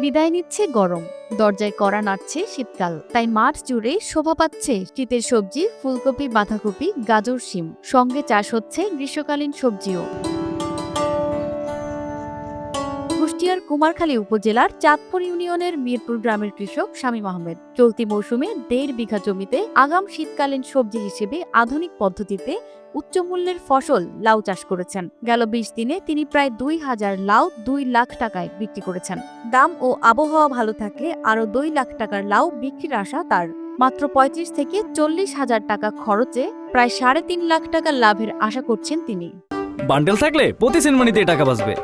বিদায় নিচ্ছে গরম। দরজায় কড়া নাড়ছে শীতকাল। তাই মাঠ জুড়ে শোভা পাচ্ছে শীতের সবজি, ফুলকপি, বাঁধাকপি, গাজর, শিম। সঙ্গে চাষ হচ্ছে গ্রীষ্মকালীন সবজিও। কুষ্টিয়ার কুমারখালী উপজেলার চাঁদপুর ইউনিয়নের মিরপুর গ্রামের কৃষক শামীম আহমেদ চলতি মৌসুমে দেড় বিঘা জমিতে আগাম শীতকালীন সবজি হিসেবে আধুনিক পদ্ধতিতে উচ্চমূল্যের ফসল লাউ চাষ করেছেন। গেল বিশ দিনে তিনি প্রায় দুই হাজার লাউ দুই লাখ টাকায় বিক্রি করেছেন। দাম ও আবহাওয়া ভালো থাকলে আরও দুই লাখ টাকার লাউ বিক্রির আশা তার। মাত্র পঁয়ত্রিশ থেকে চল্লিশ হাজার টাকা খরচে প্রায় সাড়ে তিন লাখ টাকা লাভের আশা করছেন তিনি। বান্ডেল থাকলে প্রতি সেনমানিতে টাকা বাঁচবে।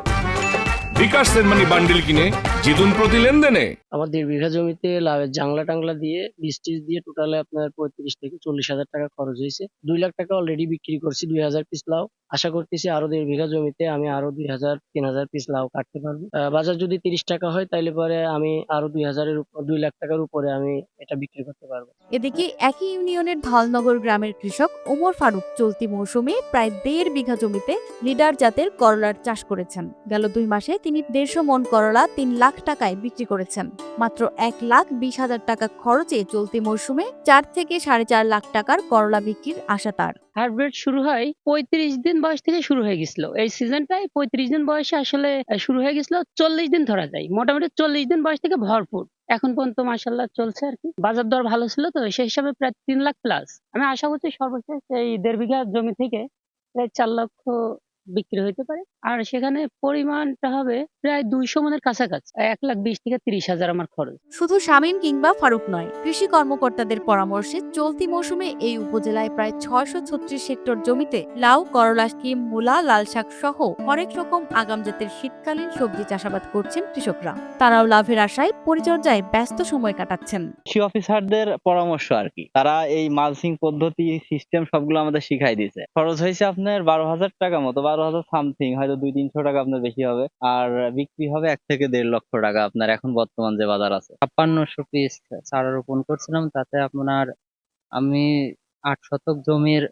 বিকাশ সেনমানি বান্ডিল কিনে জিতুন প্রতি লেনদেনে। আমার দেড় বিঘা জমিতে লাভের জাংলা টাংলা দিয়ে বীজ টিজ দিয়ে টোটালে আপনার পঁয়ত্রিশ থেকে চল্লিশ হাজার টাকা খরচ হয়েছে। দুই লাখ টাকা অলরেডি বিক্রি করছি দুই হাজার পিস লাউ আশা করতেছি আরও দেড় বিঘা জমিতে আমি আরও দুই হাজার তিন হাজার পিস লাউ কাটতে পারব। বাজার যদি তিরিশ টাকা হয় তাইলে পরে আমি আরও দুই হাজারের উপর দুই লাখ টাকার উপরে আমি এটা বিক্রি করতে পারব। এদিকে একই ইউনিয়নের ধলনগর গ্রামের কৃষক ওমর ফারুক চলতি মৌসুমে প্রায় দেড় বিঘা জমিতে লিডার জাতের করলার চাষ করেছেন। গেল দুই মাসে তিনি দেড়শো মন করলা তিন লাখ টাকায় বিক্রি করেছেন। মাত্র এক লাখ বিশ হাজার টাকা খরচে চলতি মৌসুমে চার থেকে সাড়ে চার লাখ টাকার করলা বিক্রির আশা তার। হার্টব্রেড শুরু হয় পঁয়ত্রিশ দিন বয়স থেকে শুরু হয়ে গেছিল। এই সিজনটাই পঁয়ত্রিশ দিন বয়সে আসলে শুরু হয়ে গেছিল চল্লিশ দিন ধরা যায়। মোটামুটি চল্লিশ দিন বয়স থেকে ভরপুর। এখন পর্যন্ত মাসাল্লাহ চলছে আর কি। বাজার দর ভালো ছিল তো, সেই হিসাবে প্রায় তিন লাখ প্লাস আমি আশা করছি সর্বশেষ এই দেড় বিঘা জমি থেকে প্রায় চার লক্ষ বিক্রি হইতে পারে। আর সেখানে পরিমাণটা হবে প্রায় দুইশো মনের কাছাকাছি। এক লাখ বিশ থেকে তিরিশ হাজার আমার খরচ। শুধু শামীম কিংবা ফারুক নয় কৃষি কর্মকর্তাদের পরামর্শে চলতি মৌসুমে এই উপজেলায় প্রায় ছয়শো ছত্রিশ হেক্টর জমিতে লাউ করলা শিম মূলা লাল শাক সহ অনেক রকম আগাম জাতের শীতকালীন সবজি চাষাবাদ করছেন কৃষকরা। তারাও লাভের আশায় পরিচর্যায় ব্যস্ত সময় কাটাচ্ছেন। কৃষি অফিসারদের পরামর্শ আর কি। তারা এই মালসিং পদ্ধতি সিস্টেম সবগুলো আমাদের শিখাই দিয়েছে। খরচ হয়েছে আপনার বারো হাজার টাকা মতো বারো হাজার সামথিং হয়তো দুই তিনশো টাকা আপনার বেশি হবে। আর বিক্রি হবে এক থেকে দেড় লক্ষ টাকা আপনার এখন বর্তমান যে বাজার আছে। ছাপ্পান্নশো পিস চারা রোপণ করছিলাম, তাতে আপনার আমি আট শতক জমির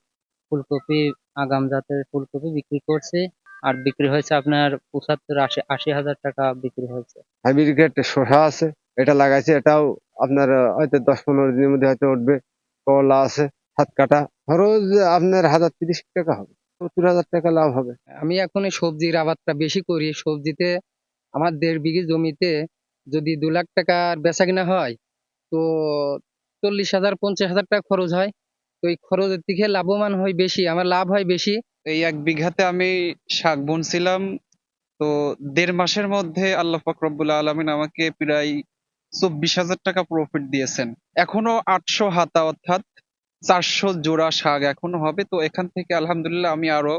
ফুলকপি, আগাম জাতের ফুলকপি বিক্রি করছি। আর বিক্রি হয়েছে আপনার পঁচাত্তর, আশি আশি হাজার টাকা বিক্রি হয়েছে। হাইব্রিড শসা আছে, এটা লাগাইছে, এটাও আপনার হয়তো দশ পনেরো দিনের মধ্যে হয়তো উঠবে। কলা আছে, সাত কাটা খরচ আপনার হাজার তিরিশ টাকা হবে। সত্তর হাজার টাকা লাভ হবে। আমি এখন এই সবজির আবাদটা বেশি করি। সবজিতে আমার দেড় বিঘি জমিতে যদি দু লাখ টাকার বেচা কিনা হয়, তো চল্লিশ হাজার, পঞ্চাশ হাজার টাকা খরচ হয়। তো এই খরচের দিকে লাভবান হয় বেশি, আমার লাভ হয় বেশি। এই এক বিঘাতে আমি শাক বুনছিলাম। তো দেড় মাসের মধ্যে আল্লাহ পাক রব্বুল আলমিন আমাকে প্রায় চব্বিশ হাজার টাকা প্রফিট দিয়েছেন। এখনও আটশো হাতা অর্থাৎ চারশো জোড়া শাক এখনও হবে, তো এখান থেকে আলহামদুলিল্লাহ আমি আরও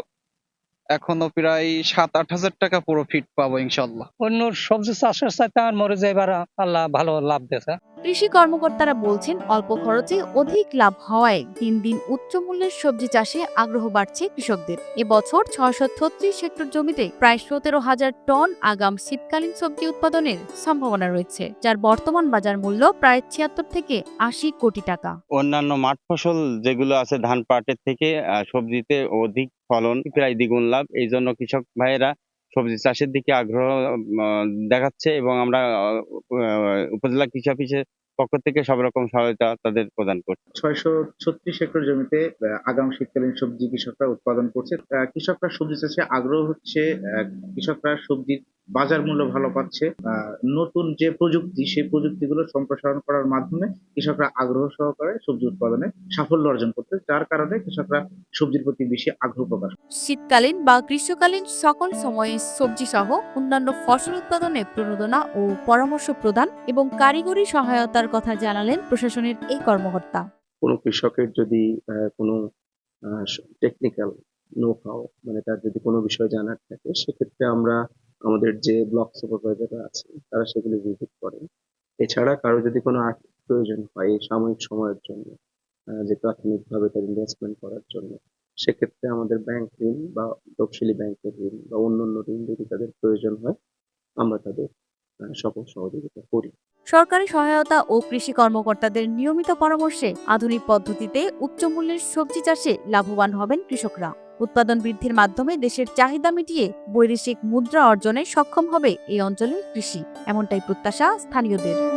এখনও প্রায় সাত আট হাজার টাকা প্রফিট পাবো ইনশাল্লাহ অন্য সবজি চাষের সাথে আমার মরে যাইবার আল্লাহ ভালো লাভ দিয়েছে কৃষি কর্মকর্তারা বলছেন, অল্প খরচে অধিক লাভ হওয়ায় দিন দিন উচ্চ মূল্যের সবজি চাষে আগ্রহ বাড়ছে কৃষকদের। এবছর ছয়শো ছত্রিশ হেক্টর জমিতে প্রায় সতেরো হাজার টন আগাম শীতকালীন সবজি উৎপাদনের সম্ভাবনা রয়েছে, যার বর্তমান বাজার মূল্য প্রায় ছিয়াত্তর থেকে আশি কোটি টাকা। অন্যান্য মাঠ ফসল যেগুলো আছে ধান পাটের থেকে সবজিতে অধিক ফলন, প্রায় দ্বিগুণ লাভ। এই জন্য কৃষক ভাইয়েরা সবজি চাষের দিকে আগ্রহ দেখাচ্ছে এবং আমরা উপজেলা কৃষি অফিসের পক্ষ থেকে সব রকম সহায়তা তাদের প্রদান করছি। ছয়শো ছত্রিশ একর জমিতে আগাম শীতকালীন সবজি কৃষকরা উৎপাদন করছে। কৃষকরা সবজি চাষে আগ্রহ হচ্ছে কৃষকরা সবজির বাজার মূল্য ভালো পাচ্ছে আহ, নতুন যে প্রযুক্তি সেই প্রযুক্তিগুলো সম্প্রসারণ করার মাধ্যমে কৃষকরা আগ্রহ সহকারে সবজি উৎপাদনে সাফল্য অর্জন করতে যার কারণে কৃষকরা সবজির প্রতি বেশি আগ্রহ প্রকাশ শীতকালীন বা গ্রীষ্মকালীন সকল সময়ে সবজি সহ অন্যান্য ফসল উৎপাদনে প্রণোদনা ও পরামর্শ প্রদান এবং কারিগরি সহায়তার কথা জানালেন প্রশাসনের এই কর্মকর্তা। কোনো কৃষকের যদি আহ, কোনো টেকনিক্যাল নো হাও মানে তার যদি কোনো বিষয় জানার থাকে সেক্ষেত্রে আমরা আমাদের যে ব্লক সুপারভাইজাররা আছে, তারা সেগুলি ভিজিট করেন এছাড়া কারও যদি কোনো আর্থিক প্রয়োজন হয় এই সাময়িক সময়ের জন্য যে প্রাথমিকভাবে তার ইনভেস্টমেন্ট করার জন্য, সেক্ষেত্রে আমাদের ব্যাংক ঋণ বা তফসিলি ব্যাংকের ঋণ বা অন্যান্য ঋণ যদি তাদের প্রয়োজন হয়, আমরা তাদের সকল সহযোগিতা করি। সরকারি সহায়তা ও কৃষি কর্মকর্তাদের নিয়মিত পরামর্শে আধুনিক পদ্ধতিতে উচ্চ মূল্যের সবজি চাষে লাভবান হবেন কৃষকরা। উৎপাদন বৃদ্ধির মাধ্যমে দেশের চাহিদা মিটিয়ে বৈদেশিক মুদ্রা অর্জনে সক্ষম হবে এই অঞ্চলের কৃষি। এমনটাই প্রত্যাশা স্থানীয়দের।